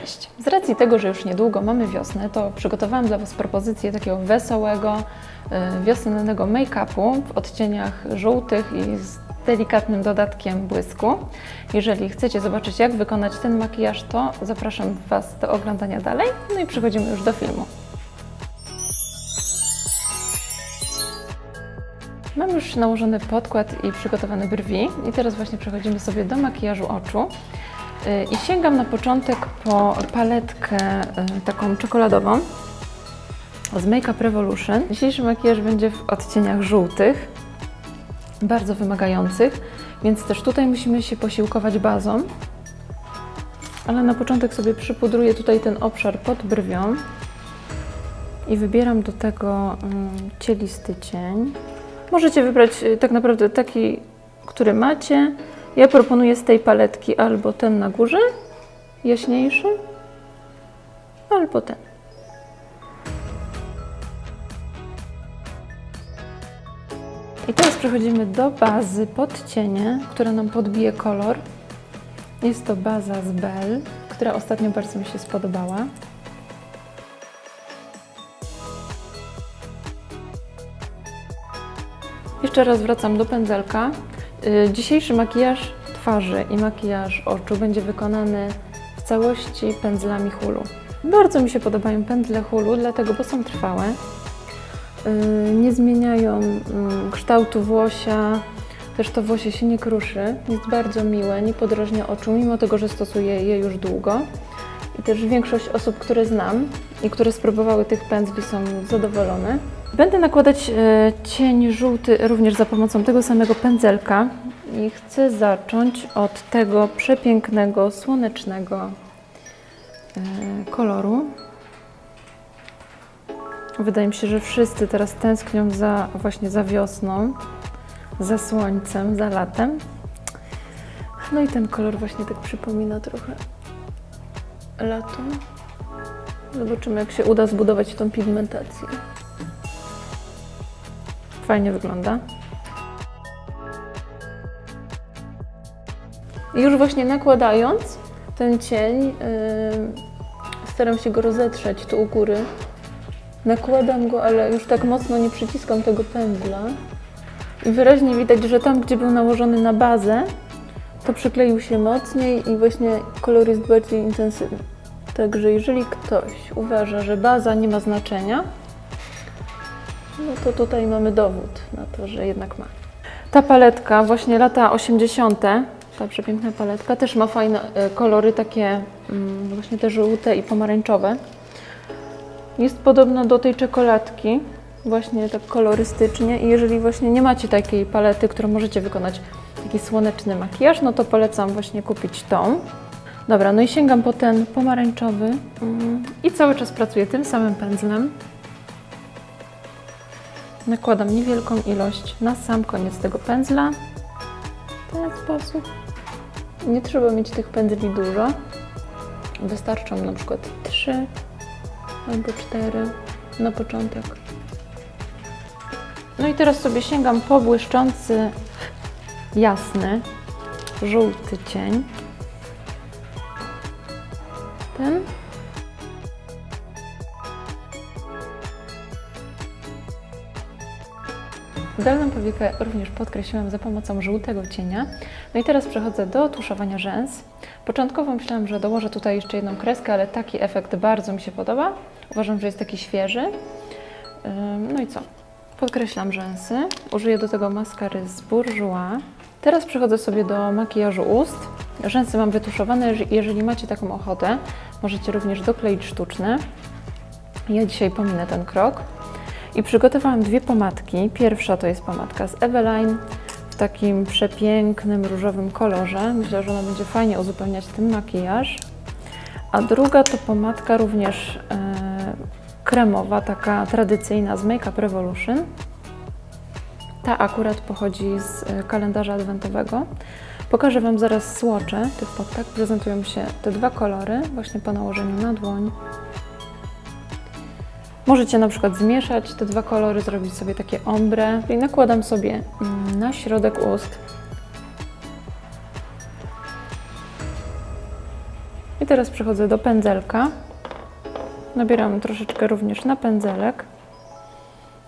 Cześć! Z racji tego, że już niedługo mamy wiosnę, to przygotowałam dla Was propozycję takiego wesołego, y, wiosennego make-upu w odcieniach żółtych i z delikatnym dodatkiem błysku. Jeżeli chcecie zobaczyć, jak wykonać ten makijaż, to zapraszam Was do oglądania dalej. No i przechodzimy już do filmu. Mam już nałożony podkład i przygotowane brwi i teraz właśnie przechodzimy sobie do makijażu oczu. Yy, I sięgam na początek po paletkę yy, taką czekoladową z Make Up Revolution. Dzisiejszy makijaż będzie w odcieniach żółtych, bardzo wymagających, więc też tutaj musimy się posiłkować bazą. Ale na początek sobie przypudruję tutaj ten obszar pod brwią i wybieram do tego mm, cielisty cień. Możecie wybrać y, tak naprawdę taki, który macie. Ja proponuję z tej paletki albo ten na górze, jaśniejszy, albo ten. I teraz przechodzimy do bazy pod cienie, która nam podbije kolor. Jest to baza z Bell, która ostatnio bardzo mi się spodobała. Jeszcze raz wracam do pędzelka. Y, Dzisiejszy makijaż twarzy i makijaż oczu będzie wykonany w całości pędzlami Hulu. Bardzo mi się podobają pędzle Hulu, dlatego, bo są trwałe. Y, Nie zmieniają mm, kształtu włosia, też to włosie się nie kruszy. Jest bardzo miłe, nie podrażnia oczu, mimo tego, że stosuję je już długo. I też większość osób, które znam i które spróbowały tych pędzli są zadowolone. Będę nakładać e, cień żółty również za pomocą tego samego pędzelka i chcę zacząć od tego przepięknego, słonecznego e, koloru. Wydaje mi się, że wszyscy teraz tęsknią za właśnie za wiosną, za słońcem, za latem. No i ten kolor właśnie tak przypomina trochę lato. Zobaczymy, jak się uda zbudować tą pigmentację. Fajnie wygląda. I już właśnie nakładając ten cień, yy, staram się go rozetrzeć tu u góry. Nakładam go, ale już tak mocno nie przyciskam tego pędzla. I wyraźnie widać, że tam, gdzie był nałożony na bazę, to przykleił się mocniej i właśnie kolor jest bardziej intensywny. Także jeżeli ktoś uważa, że baza nie ma znaczenia, no to tutaj mamy dowód na to, że jednak ma. Ta paletka, właśnie lata 80., ta przepiękna paletka, też ma fajne e, kolory, takie mm, właśnie te żółte i pomarańczowe. Jest podobna do tej czekoladki, właśnie tak kolorystycznie i jeżeli właśnie nie macie takiej palety, którą możecie wykonać taki słoneczny makijaż, no to polecam właśnie kupić tą. Dobra, no i sięgam po ten pomarańczowy mm, i cały czas pracuję tym samym pędzlem. Nakładam niewielką ilość na sam koniec tego pędzla. W ten sposób. Nie trzeba mieć tych pędzli dużo. Wystarczą na przykład 3 albo 4 na początek. No i teraz sobie sięgam po błyszczący, jasny, żółty cień. Ten. Dolną powiekę również podkreśliłam za pomocą żółtego cienia. No i teraz przechodzę do tuszowania rzęs. Początkowo myślałam, że dołożę tutaj jeszcze jedną kreskę, ale taki efekt bardzo mi się podoba. Uważam, że jest taki świeży. No i co? Podkreślam rzęsy. Użyję do tego maskary z Bourjois. Teraz przechodzę sobie do makijażu ust. Rzęsy mam wytuszowane. Jeżeli macie taką ochotę, możecie również dokleić sztuczne. Ja dzisiaj pominę ten krok. I przygotowałam dwie pomadki. Pierwsza to jest pomadka z Eveline w takim przepięknym różowym kolorze. Myślę, że ona będzie fajnie uzupełniać ten makijaż. A druga to pomadka również e, kremowa, taka tradycyjna z Make Up Revolution. Ta akurat pochodzi z e, kalendarza adwentowego. Pokażę Wam zaraz słocze tych podtak. Prezentują się te dwa kolory właśnie po nałożeniu na dłoń. Możecie na przykład zmieszać te dwa kolory, zrobić sobie takie ombre. I nakładam sobie mm, na środek ust. I teraz przechodzę do pędzelka. Nabieram troszeczkę również na pędzelek.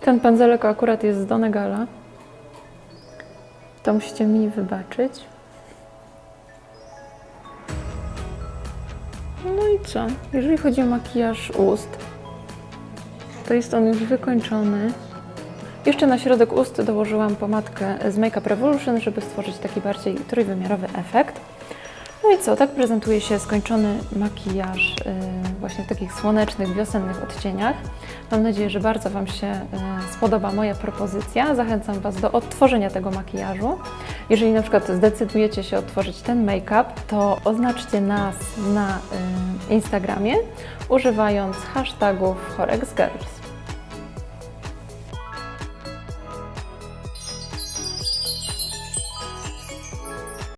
Ten pędzelek akurat jest z Donegala. To musicie mi wybaczyć. No i co? Jeżeli chodzi o makijaż ust, to jest on już wykończony. Jeszcze na środek ust dołożyłam pomadkę z Make Up Revolution, żeby stworzyć taki bardziej trójwymiarowy efekt. No i co, tak prezentuje się skończony makijaż yy, właśnie w takich słonecznych, wiosennych odcieniach. Mam nadzieję, że bardzo Wam się yy, spodoba moja propozycja. Zachęcam Was do odtworzenia tego makijażu. Jeżeli na przykład zdecydujecie się odtworzyć ten make-up, to oznaczcie nas na Instagramie używając hashtagów HorexGirls.